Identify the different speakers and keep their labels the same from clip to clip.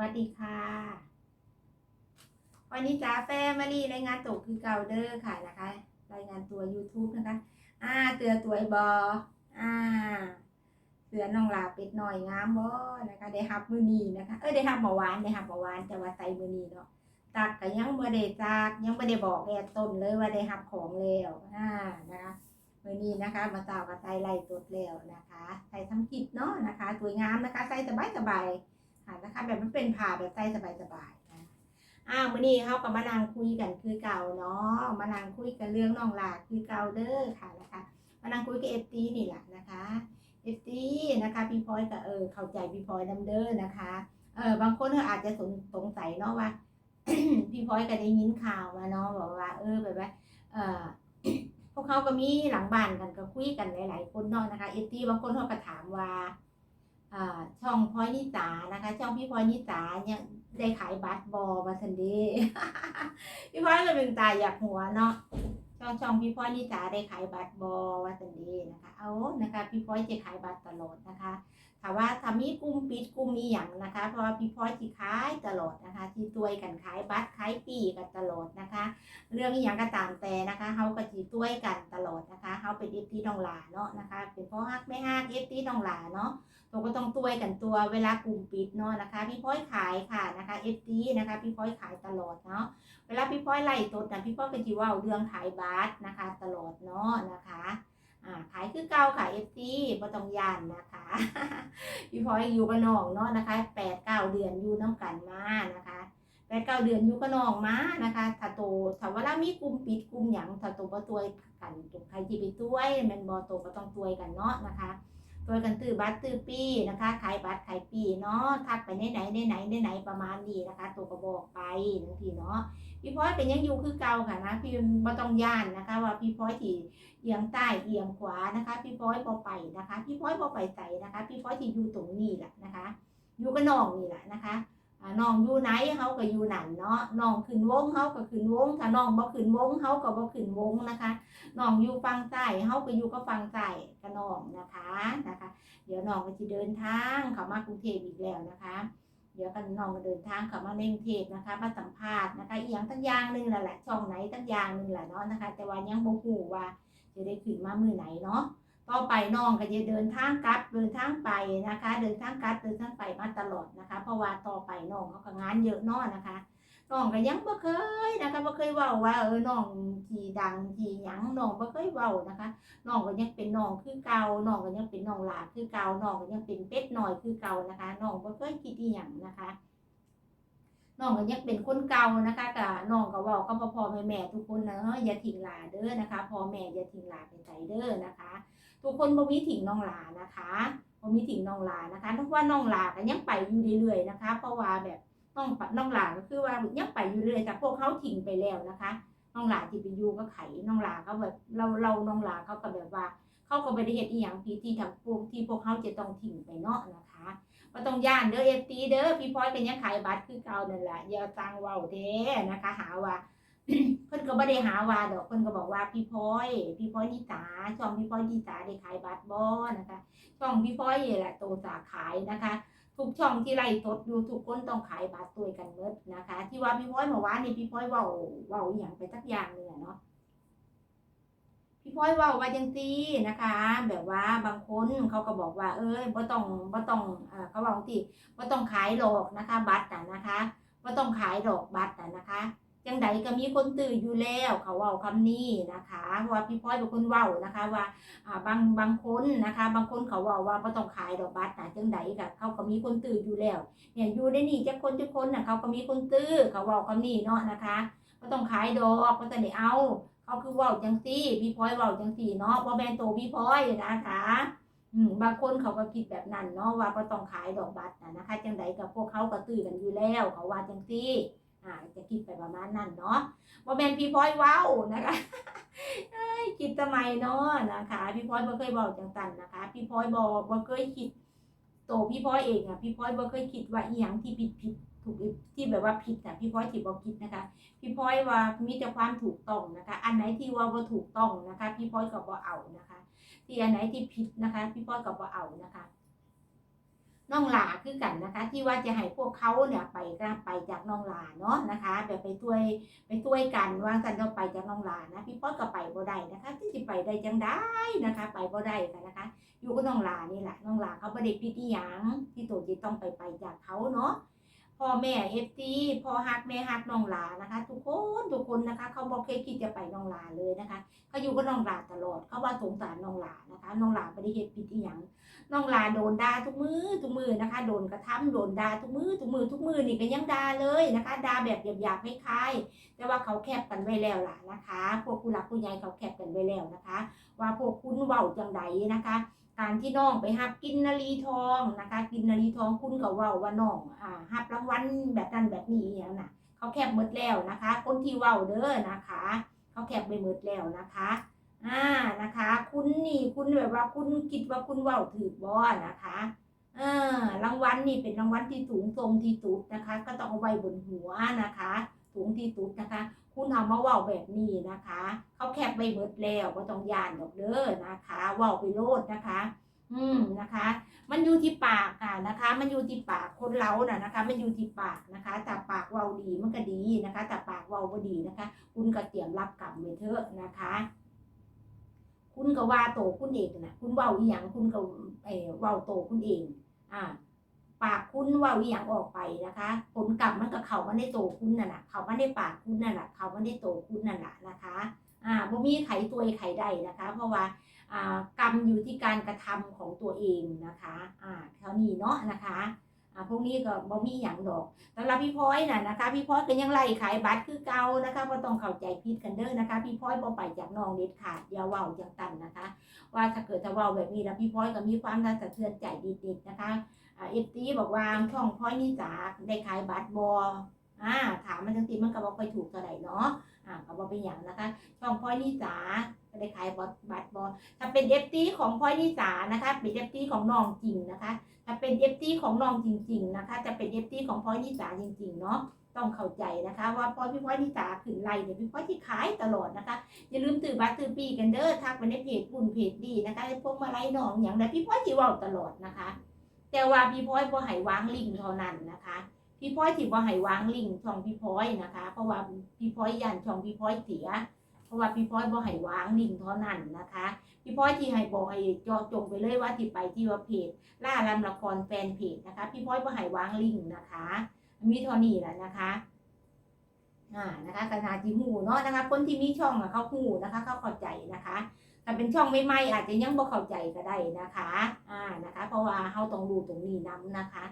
Speaker 1: วัสดีค่ะ วันนี้จ้าแฟมารีรายงานตัวคือเก่าเด้อค่ะนะคะ รายงานตัว YouTube นะคะ อ่า เตือตัวไอบออ่าเสือน้องลาเป็ดหน่อยงามบ่นะคะ ได้ฮับมือนีนะคะ เออได้ฮับเมื่อวานได้ฮับเมื่อวานแต่ว่าใส่มือนีเนาะตักก็ยังบ่ได้จากยังบ่ได้บอกแอดต้นเลยว่าได้ฮับของแล้วอ่านะคะมือนี้นะคะ มาสากับไตไล่ตดแล้วนะคะใส่ทำกิจเนาะนะคะสวยงามนะคะใส่สบายสบาย ค่ะนะคะแบบมันเป็นผ่าแบบใส่สบายๆนะอ้าวมื่อนี้เขาก็มานั่งคุยกันคือเก่าเนาะมานั่งคุยกันเรื่องน้องหลากคือเก่าเด้อค่ะนะคะมานั่งคุยกับเอฟตีนี่แหละนะคะเอฟตีนะคะพี่พลอยก็เออเข้าใจพี่พลอยดำเด้อนะคะเออบางคนเขาอาจจะสงสงสัยเนาะว่าพี่พลอยก็ได้ยินข่าวมาเนาะบอกว่า เออแบบว่าเออพวกเขาก็มีหลังบ้านกันก็คุยกันหลาย ๆ คนเนาะนะคะเอฟตีบางคนเขาก็ถามว่า ช่องพอยนิสานะคะ ช่องพี่พอยนิสาเนี่ยได้ขายบัตรบอมาทันเดีพี่พอยก็เป็นตายอยากหัวเนาะช่องช่องพี่พอยนิสาได้ขายบัตรบอมาทันเดีนะคะ เอานะคะ พี่พอยจะขายบัตรตลอดนะคะ ถามว่าถ้ามีกลุ่มปิดกลุ่มมีอย่างนะคะ เพราะพี่พลอยที่ขายตลอดนะคะ ที่ตัวยกันขายบัตรขายปีกันตลอดนะคะ เรื่องอย่างก็ตามแต่นะคะเขาก็จีตัวยกันตลอดนะคะเขาเป็นเอฟตีน้องหลาเนาะนะคะเป็นพ่อฮักแม่ฮักเอฟตีน้องหลาเนาะตัวก็ต้องตัวยกันตัวเวลากลุ่มปิดเนาะนะคะ พี่พ้อยขายค่ะนะคะเอฟซีนะคะพี่พ้อยขายตลอดเนาะเวลาพี่พ้อยไล่ตดนะพี่พ้อยก็จะว่าเรื่องขายบาสนะคะ ตลอดเนาะนะคะ ขายคือเก่าค่ะเอฟซีบ่ต้องยานนะคะพี่พลอยอยู่กับน้องเนาะนะคะแปดเก้าเดือนอยู่น้ากันมานะคะแปดเก้าเดือนอยู่กับน้องมานะคะถ้าโตถ้าว่าเรามีกลุ่มปิดกลุ่มหยังถ้าโตบ่ตัวกันใครที่ไปตัวแมันบ่โตก็ต้องตัวกันเนาะนะคะ โดยกันตื้อบัตรตื้อปีนะคะขายบัตรขายปีเนาะทักไปไหนไหนในไหนในไหนประมาณนี้นะคะตัวกระบอกไปบางทีเนาะพี่พ้อยเป็นยังอยู่คือเก่าค่ะนะพี่บ่ต้องย่านนะคะ ว่าพี่พ้อยที่เอียงใต้เอียงขวานะคะ พี่พ้อยบ่ไปนะคะ พี่พ้อยบ่ไปใส่นะคะ พี่พ้อยที่อยู่ตรงนี้แหละนะคะ อยู่กระนองนี่แหละนะคะ น้องอยู่ไหนเขาก็อยู่นั่นเนาะน้องขึ้นวงเขาก็ขึ้นวง ถ้าน้องบ่ขึ้นวงเขาก็บ่ขึ้นวงนะคะน้องอยู่ฝั่งซ้เฮาก็อยู่กับฝั่งซ้กับน้องนะคะนะคะ เดี๋ยวน้องก็จะเดินทางเข้ามากรุงเทพอีกแล้วนะคะ เดี๋ยวกันน้องก็เดินทางเข้ามาในกรุงเทพนะคะมาสัมภาษณ์นะคะอียงตั้งอย่างหนึ่งแหละละช่องไหนตั้งอย่างหนึ่งแหละเนาะนะคะ แต่ว่ายังบ่ฮู้ว่าจะได้ขึ้นมามือไหนเนาะ ต่อไปน้องก็จะเดินทางกลับเดินทางไปนะคะ เดินทางกลับเดินทางไปมาตลอดนะคะ เพราะว่าต่อไปน้องเขาก็งานเยอะนาะนะคะน้องก็ยังบ่เคยนะคะบ่เคยเว้าว่าเออน้องที่ดังที่หยังน้องบ่เคยเว้านะคะน้องก็ยังเป็นน้องคือเก่าน้องก็ยังเป็นน้องหลาคือเก่าน้องก็ยังเป็นเป็ดหน้อยคือเก่านะคะน้องบ่เคยคิดอีหยังนะคะน้องก็ยังเป็นคนเก่านะคะก็น้องก็เว้ากับพ่อๆแม่ทุกคนเนาะอย่าทิ้งหลาเด้อนะคะพ่อแม่อย่าทิ้งหลาไปไสเด้อนะคะ ทุกคนบ่มีทิ้งน้องหลานะคะบ่มีทิ้งน้องหลานะคะเพราะว่าน้องหลาก็ยังไปอยู่เรื่อยๆนะคะ เพราะว่าแบบน้องน้องหลาก็คือว่ายังไปอยู่เรื่อยแต่พวกเขาทิ้งไปแล้วนะคะน้องหลาที่ไปอยู่ก็ไข่น้องหลาเขาแบบเราเราน้องหลาเขาก็แบบว่าเขาก็ไปได้เฮ็ดอีหยังพีที่ทำพวกที่พวกเขาจะต้องทิ้งไปเนาะนะคะก็ต้องย่านเด้อเอฟตีเด้อพี่พลอยเป็นยังขายบัตรคือเก่านั่นแหละอย่าตังเว้าเด้นะคะ หาว่า พิ่นก็บ่ได้หาว่าดอกเพิ่นก็บอกว่าพี่พลอยพี่พลอยนิสาช่องพี่พลอยนิสาได้ขายบัตรบ่นะคะช่องพี่พลอยแหละโตสาขายนะคะ ทุกช่องที่ไล่สดอยู่ทุกคนต้องขายบัตรตัวกันเมดนะคะ ที่ว่าพี่พ้อยเมื่อวานนี่พี่พ้อยเว้าเว้าอย่างไปสักอย่างหนึ่งอะเนาะพี่พ้อยว้าว่าจังซีนะคะ แบบว่าบางคนเขาก็บอกว่า เอ้ยบ่ต้องบ่ต้องอ่าเขาบอกที่บ่ต้องขายหรอกนะคะ บัตรน่ะนะคะบ่ต้องขายดอกบัตรน่ะนะคะ จังใดก็มีคนตื่นอยู่แล้วเขาเว้าคำนี้นะคะว่าพี่พ้อยเป็นคนเว้านะคะว่าอ่าบางบางคนนะคะ บางคนเขาว่าว่าบ่ต้องขายดอกบัตรนะจังใดก็เขาก็มีคนตื้ออยู่แล้วเนี่ยอยู่ในนี่จักคนจักคนน่ะเขาก็มีคนตื้อเขาเว้าคำนี้เนาะนะคะบ่ต้องขายดอกบ่ต้องได้เอาเขาคือเว้าจังซี่พี่พลอยเว้าจังซี่เนาะบ่แม่นโตพี่พลอยนะคะอืมบางคนเขาก็คิดแบบนั้นเนาะว่าบ่ต้องขายดอกบัตรนะนะคะจังใดก็พวกเขาก็ตื้อกันอยู่แล้วเขาว่าจังซี่ อ่าจะคิดไปประมาณนั้นเนาะบ่แมนพี่พลอยว้าวนะคะคิดทำไมเนาะนะคะ พี่พลอยบ่เคยบอกจังสันนะคะ พี่พลอยบ่บ่เคยคิดโตพี่พลอยเองอะพี่พลอยบ่เคยคิดว่าอีหยังที่ผิดผิดถูกที่แบบว่าผิดอะพี่พลอยที่บ่คิดนะคะ พี่พลอยว่ามีแต่ความถูกต้องนะคะ อันไหนที่ว่าบ่ถูกต้องนะคะ พี่พลอยก็บ่เอานะคะ ที่อันไหนที่ผิดนะคะ พี่พลอยก็บ่เอานะคะ น้องหลาคือกันนะคะ ที่ว่าจะให้พวกเขาเนี่ยไปก็ไปจากน้องหลาเนาะนะคะ แบบไปช่วยไปช่วยกันวางสันเราไปจากน้องหลานะพี่ป๊อดก็ไปบ่ได้นะคะ ที่จะไปได้จังได้นะคะ ไปบ่ได้กันนะคะ อยู่กับน้องหลานี่แหละน้องหลาเขาไม่ได้พิธีหยังที่ตัวจะต้องไปไปจากเขาเนาะ พ่อแม่เอฟซีพ่อฮักแม่ฮักน้องหลานะคะ ทุกคนทุกคนนะคะ เขาบอกเคยคิดจะไปน้องหลาเลยนะคะเขาอยู่กับน้องหลาตลอดเขาว่าสงสารน้องหลานะคะน้องหลาไม่ได้เฮ็ดผิดอีหยังน้องลาโดนด่าทุกมือทุกมือนะคะ โดนกระทำโดนด่าทุกมือทุกมือทุกมือนี่ก็ยังด่าเลยนะคะด่าแบบหยาบๆไม่คายๆแต่ว่าเขาแคบกันไว้แล้วล่ะนะคะ พวกผู้หลักผู้ใหญ่เขาแคบกันไว้แล้วนะคะ ว่าพวกคุณเว้าจังใดนะคะ การที่น้องไปหับกินนารีทองนะคะ กินนารีทองคุณก็ว้าว่าน้องอ่าหับรางวัลแบบนั้นแบบนี้อย่างน่ะ เขาแคบหมดแล้วนะคะ คนที่ว้าเด้อนะคะ เขาแคบไปหมดแล้วนะคะอ่านะคะ คุณนี่คุณแบบว่าคุณคิดว่าคุณว้าถือบ่นะคะเออรางวัลนี่เป็นรางวัลที่สูงทรงที่สุดนะคะ ก็ต้องเอาไว้บนหัวนะคะ สูงที่สุดนะคะ คุณเอามาว้าแบบนี้นะคะ เขาแคบไปเบิดแล้วก็ต้องยานดอกเด้อนะคะว้าไปโลดนะคะ อืมนะคะ มันอยู่ที่ปากค่ะนะคะ มันอยู่ที่ปากคนเราน่ะนะคะ มันอยู่ที่ปากนะคะแต่ปากเว้าดีมันก็ดีนะคะแต่ปากเว้าบ่ดีนะคะ คุณก็เตรียมรับกรรมไว้เถอะนะคะคุณก็ว่าโตคุณเองนะคุณเว้าอีหยังคุณก็เออเว้าโตคุณเอง อ่า ปากคุณว้าอีหยังออกไปนะคะ ผลกรรมมันก็เขามาในโตคุณนั่นแหละเขามาในปากคุณนั่นแหละเขามาในโตคุณนั่นแหละนะคะอ่าบ่มีไขตัวไขได้นะคะ เพราะว่าอ่ากรรมอยู่ที่การกระทำของตัวเองนะคะอ่าเท่านี้เนาะนะคะอ่าพวกนี้ก็บ่มีหยังดอกสำหรับพี่พลอยน่ะนะคะ พี่พลอยก็ยังไล่ขายบัตรคือเก่านะคะบ่ต้องเข้าใจผิดกันเด้อนะคะ พี่พลอยบ่ไปจากน้องเด็ดขาดอย่าเว้าจังตันนะคะ ว่าถ้าเกิดจะเว้าแบบนี้แล้วพี่พลอยก็มีความน่าสะเทือนใจนิดๆนะคะ เอฟซีบอกว่าช่องพลอยนี่จ๋าได้ขายบัตรบ่อ่าถามมันจังซี่มันก็บ่ค่อยถูกเท่าไหร่เนาะอ่าก็บ่เป็นหยังนะคะ ช่องพลอยนี่จ๋าได้ขายบัตรบัตรบ่ถ้าเป็นเอฟซีของพลอยนี่จ๋านะคะ เป็นเอฟซีของน้องจริงนะคะ ถ้าเป็นเอฟซีของน้องจริง ๆ นะคะ จะเป็นเอฟซีของพลอยนิสาจริง ๆ เนาะต้องเข้าใจนะคะว่าพอพี่พลอยนิสาขึ้นไล่เนี่ยพี่พลอยที่ขายตลอดนะคะอย่าลืมตื่นบัตรตื่นปีกันเด้อทักไปในเพจปุ่นเพจดีนะคะพวกมาไล่น้องอย่างใดพี่พลอยที่ว้าตลอดนะคะ แต่ว่าพี่พลอยบ่ให้วางลิงเท่านั้นนะคะ พี่พลอยที่บ่ให้วางลิงช่องพี่พลอยนะคะ เพราะว่าพี่พลอยยันช่องพี่พลอยเสีย เพราะว่าพี่พลอยบ่ให้วางลิงเท่านั้นนะคะ พี่พลอยที่ให้บอกให้จาะจงไปเลยว่าที่ไปที่ว่าเพจล่าลำละครแฟนเพจนะคะ พี่พ้อยบ่ใหายวางลิงนะคะมีเท่านี้แหละนะคะอ่านะคะกนาจีหูเนาะนะคะ คนที่มีช่องอะเขาหูนะคะ เขาเข้าใจนะคะถ้าเป็นช่องใหม่ๆอาจจะยังบ่เข้าใจก็ได้นะคะ นะคะ เพราะว่าเขาต้องรู้ตรงนี้นํนะคะ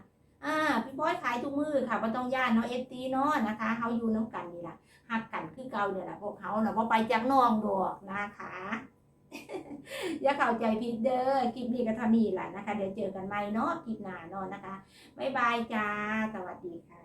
Speaker 1: อ่าพี่พ้อยขายทุกมือค่ะบ่ต้องย่านเนาะเอฟตีเนาะนะคะเฮาอยู่น้ำกันนี่ล่ะหักกันคือเก่าเนี่ยแหละพวกเขาน่ะบ่ไปจากน้องดอกนะคะอย่าเข้าใจผิดเด้อคลิปนี้ก็เท่านี้แหละนะคะ เดี๋ยวเจอกันใหม่เนาะคลิปหน้าเนาะนะคะ บ๊ายบายจ้า สวัสดีค่ะ